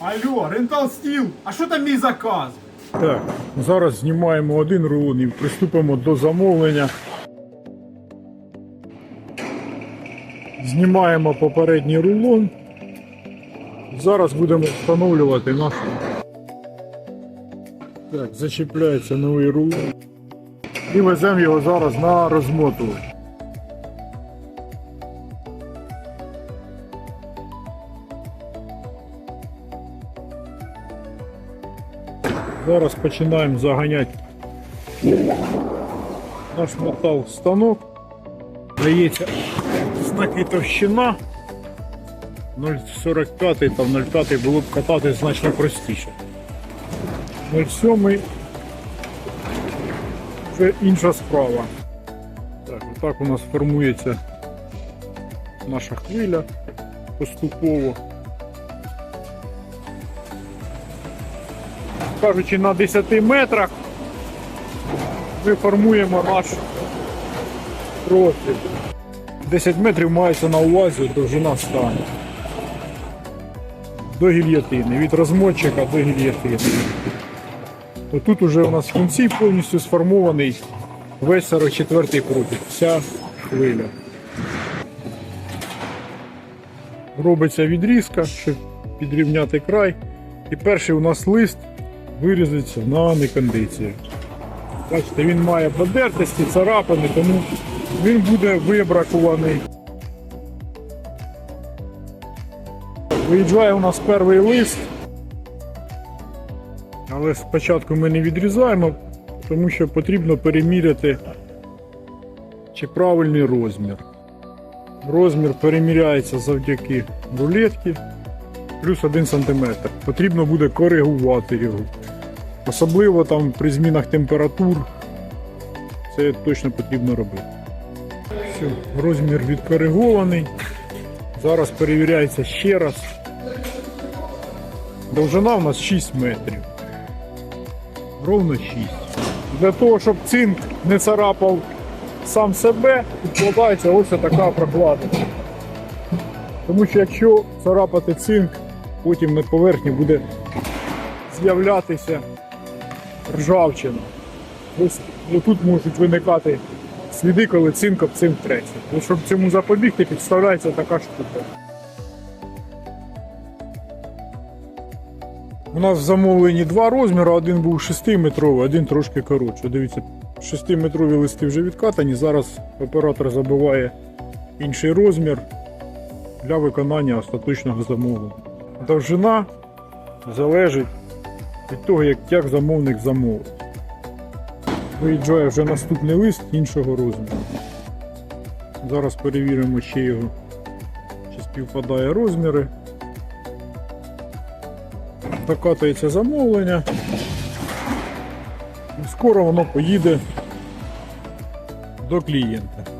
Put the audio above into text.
Алло, Рентал Стіл, а що там мій заказ? Так, зараз знімаємо один рулон і приступимо до замовлення. Знімаємо попередній рулон. Зараз будемо встановлювати наш. Так, зачіпляється новий рулон. І веземо його зараз на розмотування. Зараз починаємо заганяти наш метал в станок. Дається знаки товщина. 0,45 та 0,5 було б катати значно простіше. 0,7 це інша справа. Так, отак у нас формується наша хвиля поступово. Кажучи, на 10 метрах ми формуємо наш профіль. 10 метрів мається на увазі довжина стану. До гільйотини, від розмотчика до гільйотини. Тут уже у нас в кінці повністю сформований весь 44 профіль, вся хвиля. Робиться відрізка, щоб підрівняти край. І перший у нас лист вирізаться на некондиції. Бачите, він має подертості, царапини, тому він буде вибракуваний. Виїжджає у нас перший лист, але спочатку ми не відрізаємо, тому що потрібно переміряти, чи правильний розмір. Розмір переміряється завдяки рулетці плюс 1 см. Потрібно буде коригувати його. Особливо там при змінах температур це точно потрібно робити. Все, розмір відкоригований. Зараз перевіряється ще раз. Довжина у нас 6 метрів. Ровно 6. Для того, щоб цинк не царапав сам себе, відкладається ось така прокладка. Тому що якщо царапати цинк, потім на поверхні буде з'являтися ржавчина. Ось тут можуть виникати сліди, коли цинк об цинк треться. І щоб цьому запобігти, підставляється така штука. У нас в замовленні два розміри, один був 6-метровий, один трошки коротше. Дивіться, 6-метрові листи вже відкатані. Зараз оператор забиває інший розмір для виконання остаточного замовлення. Довжина залежить від того, як, як замовник замовить. Виїжджає вже наступний лист іншого розміру. Зараз перевіримо ще його, чи співпадає розміри. Докатується замовлення. І скоро воно поїде до клієнта.